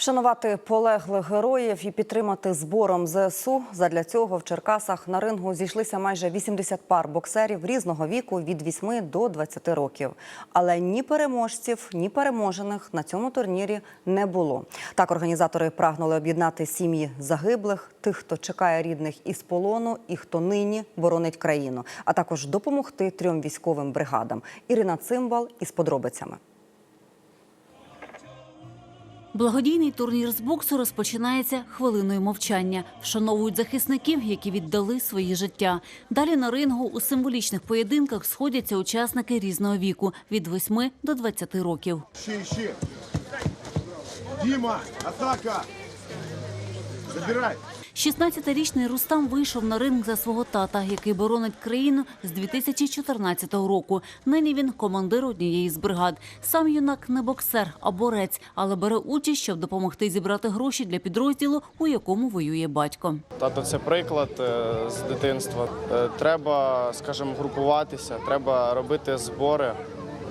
Вшанувати полеглих героїв і підтримати збором ЗСУ. Задля цього в Черкасах на рингу зійшлися майже 80 пар боксерів різного віку від 8 до 20 років. Але ні переможців, ні переможених на цьому турнірі не було. Так організатори прагнули об'єднати сім'ї загиблих, тих, хто чекає рідних із полону, і хто нині боронить країну, а також допомогти трьом військовим бригадам. Ірина Цимбал із подробицями. Благодійний турнір з боксу розпочинається хвилиною мовчання. Вшановують захисників, які віддали свої життя. Далі на рингу у символічних поєдинках сходяться учасники різного віку від 8 до 20 років. Ще, ще. Діма, атака. Забирай. 16-річний Рустам вийшов на ринг за свого тата, який боронить країну з 2014 року. Нині він командир однієї з бригад. Сам юнак не боксер, а борець, але бере участь, щоб допомогти зібрати гроші для підрозділу, у якому воює батько. Тато це приклад е, з дитинства. Е, Треба, скажімо, групуватися, треба робити збори.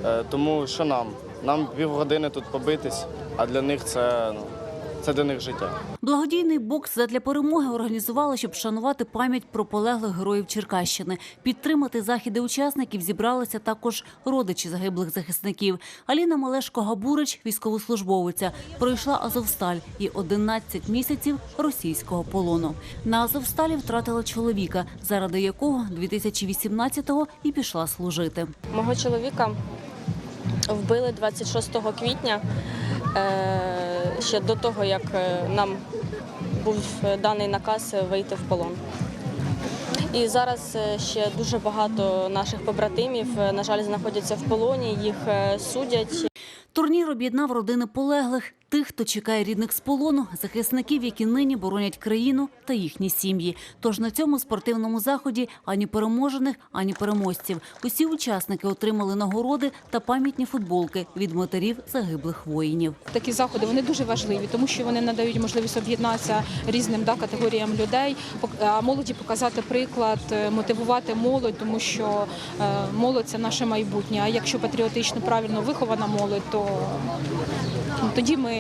Е, Тому що нам? Нам півгодини тут побитись, а для них це, ну, це для них життя. Благодійний бокс задля перемоги організували, щоб вшанувати пам'ять про полеглих героїв Черкащини. Підтримати заходи учасників зібралися також родичі загиблих захисників. Аліна Малешко-Габурич, військовослужбовиця, пройшла Азовсталь і 11 місяців російського полону. На Азовсталі втратила чоловіка, заради якого 2018-го і пішла служити. Мого чоловіка вбили 26 квітня, е, ще до того, як е, нам був даний наказ вийти в полон. І зараз е, ще дуже багато наших побратимів, е, на жаль, знаходяться в полоні, їх е, судять. Турнір об'єднав родини полеглих, тих, хто чекає рідних з полону, захисників, які нині боронять країну та їхні сім'ї. Тож на цьому спортивному заході ані переможених, ані переможців. Усі учасники отримали нагороди та пам'ятні футболки від матерів загиблих воїнів. Такі заходи вони дуже важливі, тому що вони надають можливість об'єднатися різним да, категоріям людей, а молоді показати приклад, е, мотивувати молодь, тому що е, молодь це наше майбутнє. А якщо патріотично правильно вихована молодь, то тоді ми,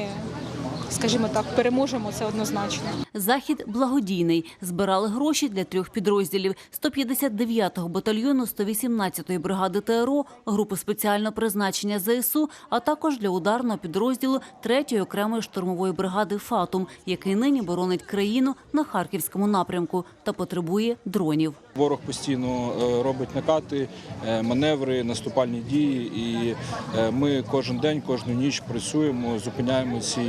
скажімо так, переможемо це однозначно. Захід благодійний. Збирали гроші для трьох підрозділів: 159-го батальйону 118-ї бригади ТРО, групи спеціального призначення ЗСУ, а також для ударного підрозділу 3-ї окремої штурмової бригади ФАТУМ, який нині боронить країну на харківському напрямку та потребує дронів. Ворог постійно е, робить накати, е, маневри, наступальні дії, і е, ми кожен день, кожну ніч працюємо, зупиняємо ці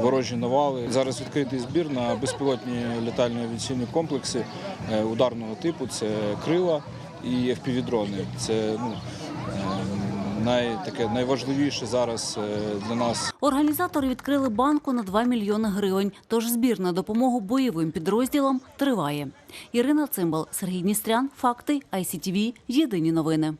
ворожі навали. Зараз відкритий збір на безпілотні літальні авіаційні комплекси ударного типу. Це крила і FPV-дрони. Це ну, най, таке найважливіше зараз е, для нас Організатори відкрили банку на 2 мільйони гривень. Тож збір на допомогу бойовим підрозділам триває. Ірина Цимбал, Сергій Дністрян, Факти, ICTV, Єдині новини.